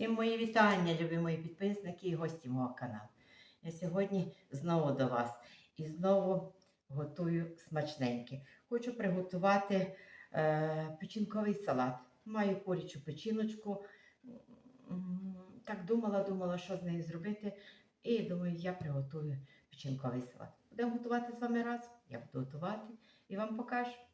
Всім мої вітання, любі мої підписники і гості мого каналу. Я сьогодні знову до вас і знову готую смачненьке. Хочу приготувати е, печінковий салат. Маю курячу печіночку. Так думала, думала, що з нею зробити. І думаю, я приготую печінковий салат. Будемо готувати з вами разом. Я буду готувати і вам покажу.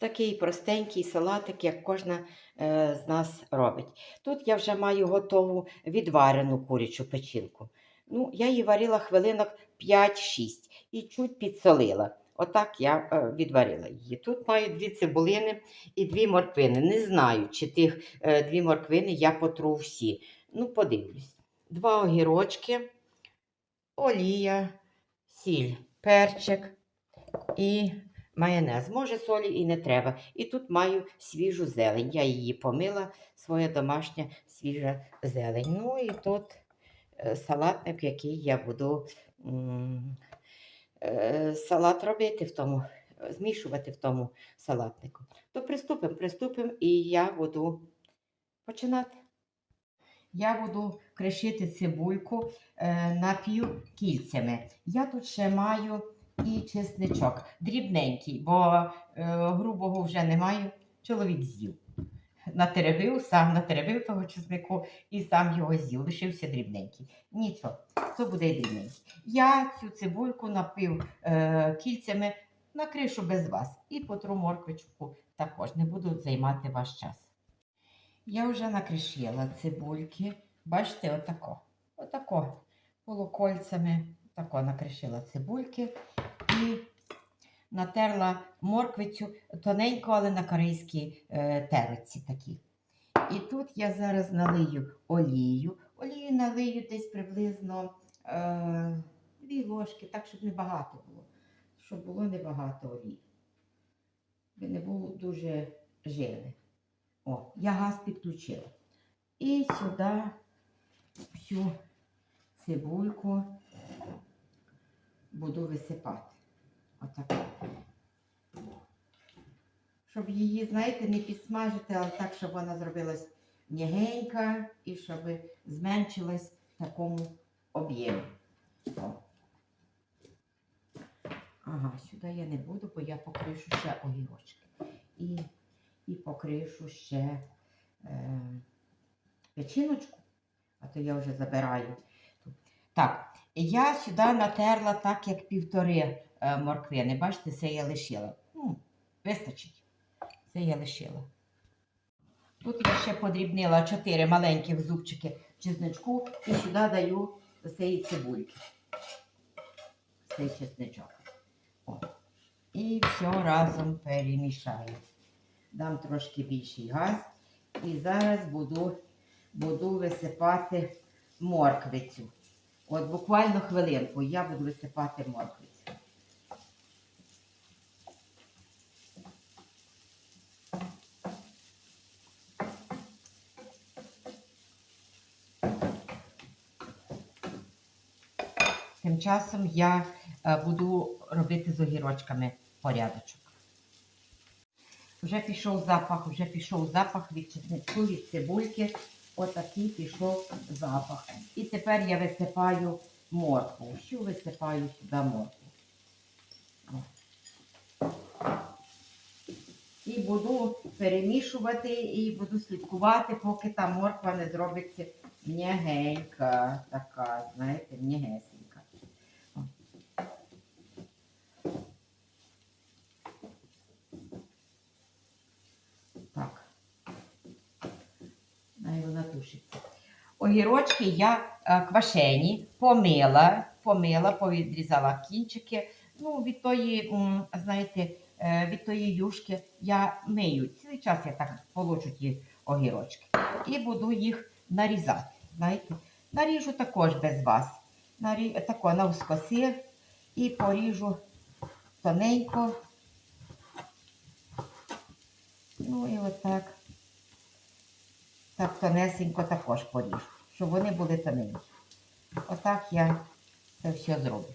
Такий простенький салатик, як кожна е, з нас робить. Тут я вже маю готову відварену курячу печінку. Ну, я її варила хвилинок 5-6 і чуть підсолила. Отак я е, відварила її. Тут маю дві цибулини і дві морквини. Не знаю, чи тих е, дві морквини я потру всі. Ну, подивлюсь. Два огірочки, олія, сіль, перчик і майонез. Може, солі і не треба. І тут маю свіжу зелень. Я її помила, своя домашня свіжа зелень. Ну і тут е, салатник, який я буду е, салат робити в тому, змішувати в тому салатнику. То приступимо, приступимо, і я буду починати. Я буду кришити цибульку е, напів кільцями. Я тут ще маю і чесничок. Дрібненький, бо е, грубого вже немає. Чоловік з'їв. Натеребив, сам натеребив того чеснику і сам його з'їв. Лишився дрібненький. Нічого, то буде дрібненький. Я цю цибульку напив е, кільцями на кришу без вас. І потру морквичку також. Не буду займати ваш час. Я вже накришила цибульки. Бачите, отако. Отако. Полукольцями. Тако накришила цибульки і натерла морквицю тоненько, але на корейській е, терці такі. І тут я зараз налию олію. Олію налию десь приблизно е, дві ложки, так, щоб не багато було. Щоб було небагато олії. Щоб не було дуже жирне. О, я газ підключила. І сюди всю цибульку буду висипати. Отак. Щоб її, знаєте, не підсмажити, але так, щоб вона зробилась м'ягенька і щоб зменшилась в такому об'ємі. Ага, сюди я не буду, бо я покришу ще огірочки. І, і покришу ще е, печіночку, а то я вже забираю. Так, я сюди натерла так, як півтори е, морквини. Бачите, це я лишила. Ну, вистачить. Це я лишила. Тут я ще подрібнила 4 маленьких зубчики чесничку і сюди даю цієї цибульки. Цей чесничок. О. І все разом перемішаю. Дам трошки більший газ. І зараз буду, буду висипати морквицю. От буквально хвилинку я буду висипати морквицю. Тим часом я е, буду робити з огірочками порядочок. Вже пішов запах, вже пішов запах від чесничку, від цибульки. Отакий пішов запах. І тепер я висипаю моркву. Що висипаю сюди моркву? І буду перемішувати і буду слідкувати, поки та морква не зробиться м'ягенька, така, знаєте, м'ягесенька. О. Так. Най вона. Огірочки я е, квашені помила, помила, повідрізала кінчики. Ну, від тої, знаєте, е, від тої юшки я мию. Цілий час я так полочу ті огірочки. І буду їх нарізати. Знаєте, наріжу також без вас. Нарі... Тако навскоси і поріжу тоненько. Ну і отак. Так тонесенько також поріжу, щоб вони були тоненькі. Отак я це все зроблю.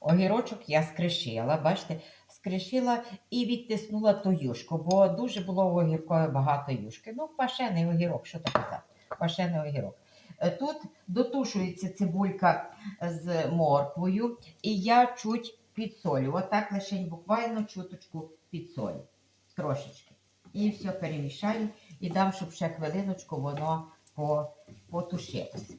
Огірочок я скришила, бачите, скришила і відтиснула ту юшку, бо дуже було в огіркові багато юшки. Ну, пашений огірок, що то казати? Пашений огірок. Е, Тут дотушується цибулька з морквою, і я чуть підсолю. Отак лише буквально чуточку підсолю. Трошечки. І все перемішаю і дам, щоб ще хвилиночку воно по, потушилось.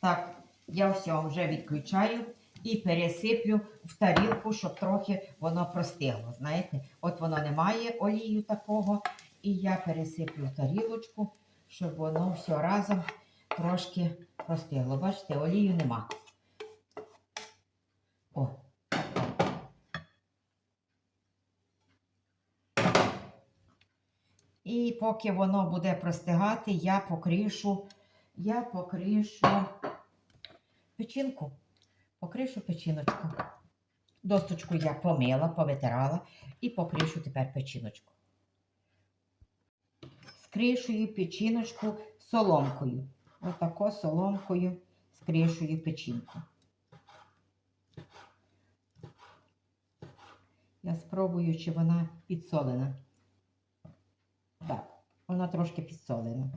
Так, я все вже відключаю і пересиплю в тарілку, щоб трохи воно простигло. Знаєте, от воно не має олію такого, і я пересиплю в тарілочку, щоб воно все разом трошки простигло. Бачите, олію нема. О. І поки воно буде простигати, я покришу, я покришу печінку. Покришу печіночку. Досточку я помила, повитирала і покришу тепер печіночку. Скришую печіночку соломкою. Отако соломкою скришую печінку. Я спробую, чи вона підсолена. Так, вона трошки підсолена.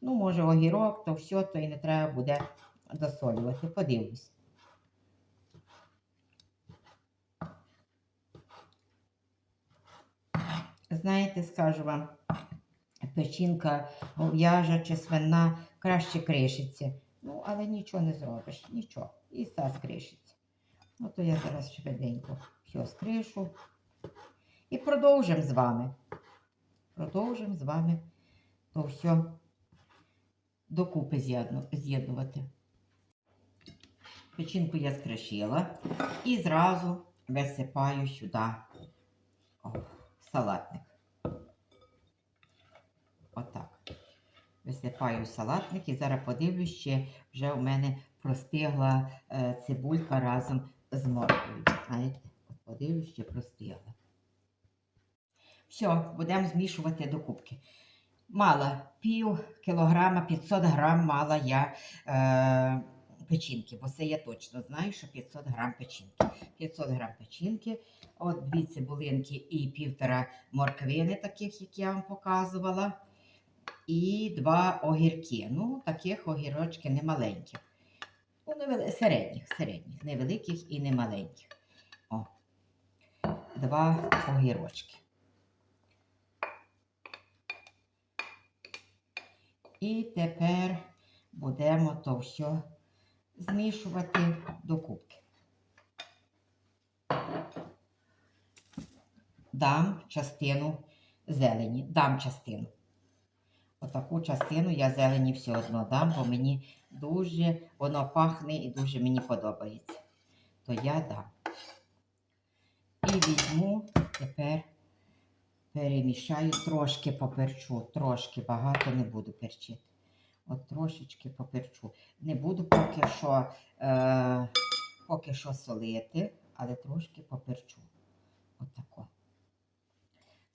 Ну, може, огірок, то все, то і не треба буде досолювати. Подивлюсь. Знаєте, скажу вам, печінка гов'яжа чи свина краще кришиться. Ну, але нічого не зробиш, нічого. І та скришиться. Ну, то я зараз швиденько все скришу. І продовжимо з вами. Продовжимо з вами то все докупи з'єднувати. Печінку я скришила і зразу висипаю сюди о, салатник. Отак. Висипаю салатник і зараз подивлюсь, ще вже у мене простигла е, цибулька разом з морквою. Знаєте, подивлюсь, ще простигла. Все, будемо змішувати до кубки. Мала пів кілограма, 500 грам мала я е, печінки, бо це я точно знаю, що 500 грам печінки. 500 грам печінки, от дві цибулинки і півтора морквини, таких, як я вам показувала. І два огірки. Ну, таких огірочки немаленьких. Ну, невели... середніх, середніх, невеликих і немаленьких. О. Два огірочки. І тепер будемо то все змішувати до кубки. Дам частину зелені, дам частину. Отаку частину я зелені все одно дам, бо мені дуже воно пахне і дуже мені подобається. То я дам. І візьму тепер перемішаю трошки поперчу, трошки багато не буду перчити. От трошечки поперчу. Не буду поки що, е, поки що солити, але трошки поперчу. Отако.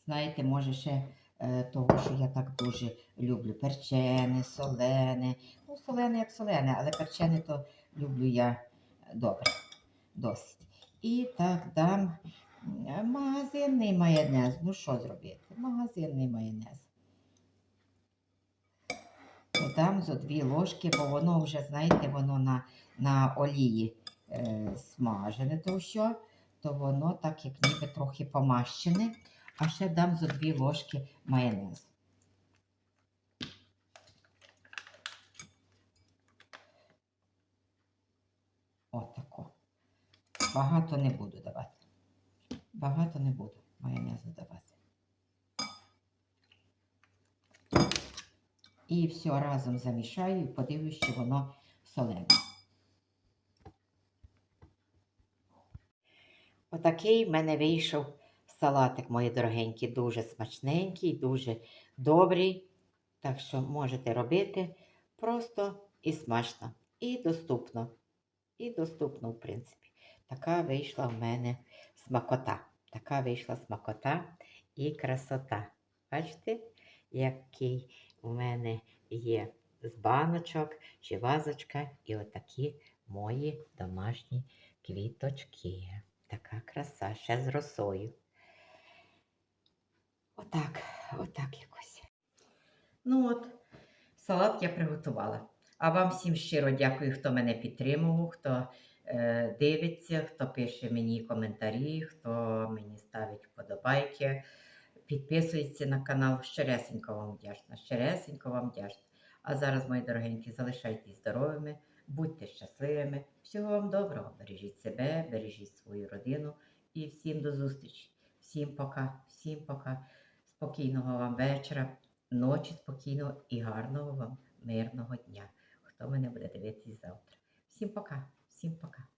Знаєте, може ще е, того, що я так дуже люблю перчене, солене. Ну, солене як солене, але перчене то люблю я добре, досить. І так дам Магазинний майонез. Ну що зробити? Магазинний майонез. Додам зо дві ложки, бо воно вже, знаєте, воно на, на олії е, смажене, то що, то воно так як ніби трохи помащене. А ще дам зо дві ложки майонезу. Отако. Багато не буду давати. Багато не буду майонезу давати. І все разом замішаю і подивлюсь, чи воно солене. Отакий в мене вийшов салатик, мої дорогенькі, дуже смачненький, дуже добрий. Так що можете робити просто і смачно, і доступно. І доступно, в принципі. Така вийшла в мене смакота. Така вийшла смакота і красота. Бачите, який у мене є з баночок чи вазочка, і отакі мої домашні квіточки. така краса, ще з росою. Отак, отак якось. Ну от, салат я приготувала. А вам всім щиро дякую, хто мене підтримував, хто дивиться, хто пише мені коментарі, хто мені ставить вподобайки, підписується на канал. Щиресенько вам вдячна, щиресенько вам вдячна. А зараз, мої дорогенькі, залишайтесь здоровими, будьте щасливими. Всього вам доброго. Бережіть себе, бережіть свою родину і всім до зустрічі. Всім пока, всім пока. Спокійного вам вечора, ночі спокійного і гарного вам мирного дня. Хто мене буде дивитись завтра. Всім пока, всім пока.